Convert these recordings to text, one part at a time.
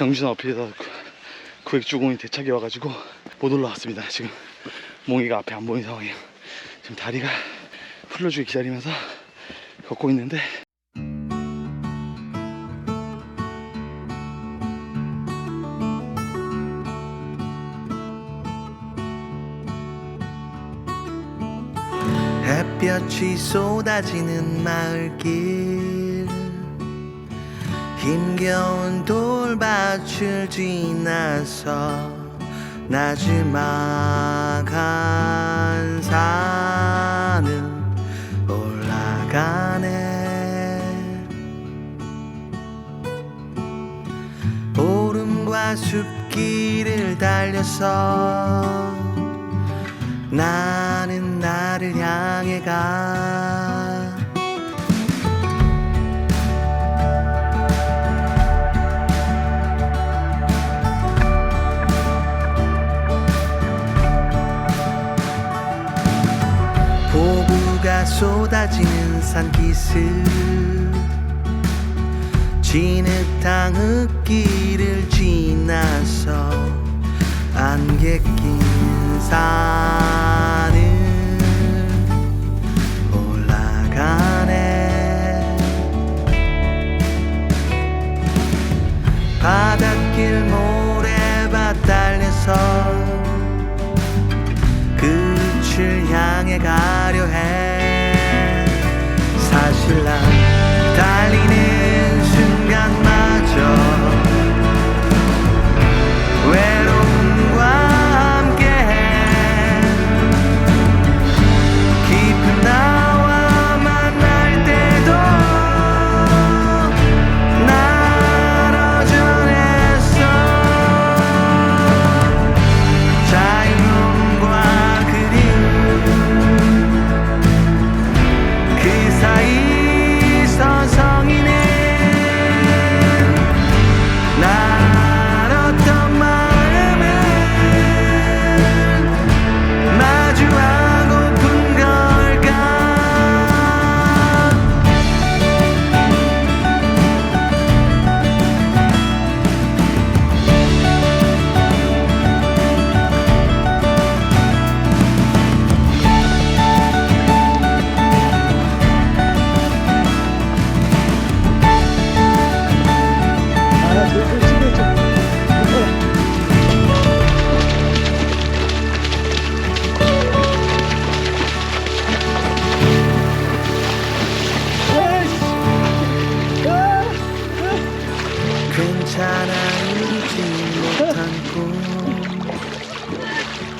영준 어필에다 구획주공이 대차게 와가지고 못 올라왔습니다. 지금 몽이가 앞에 안 보이는 상황이에요. 지금 다리가 풀려주기 기다리면서 걷고 있는데 햇볕이 쏟아지는 마을길 힘겨운 돌밭을 지나서 나지막한 산을 올라가네. 오름과 숲길을 달려서 나는 나를 향해 가 쏟아지는 산기슭. 진흙탕 흙길을 지나서 안개 낀 산을 올라가네. 바닷길 모래밭 달려서 끝을 향해 가려 해 사실 난 달리는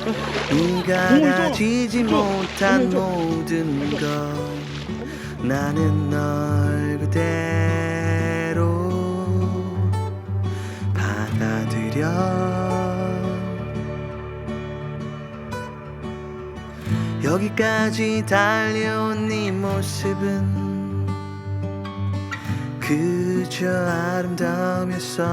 네가 가지지 못한 모든 것. 나는 널 그대로 받아들여. 여기까지 달려온 네 모습은 그저 아름다움이었어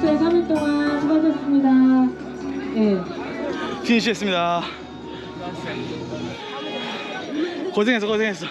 수고하셨어요 3일 동안 수고하셨습니다 예. 피니시했습니다. 고생했어, 고생했어.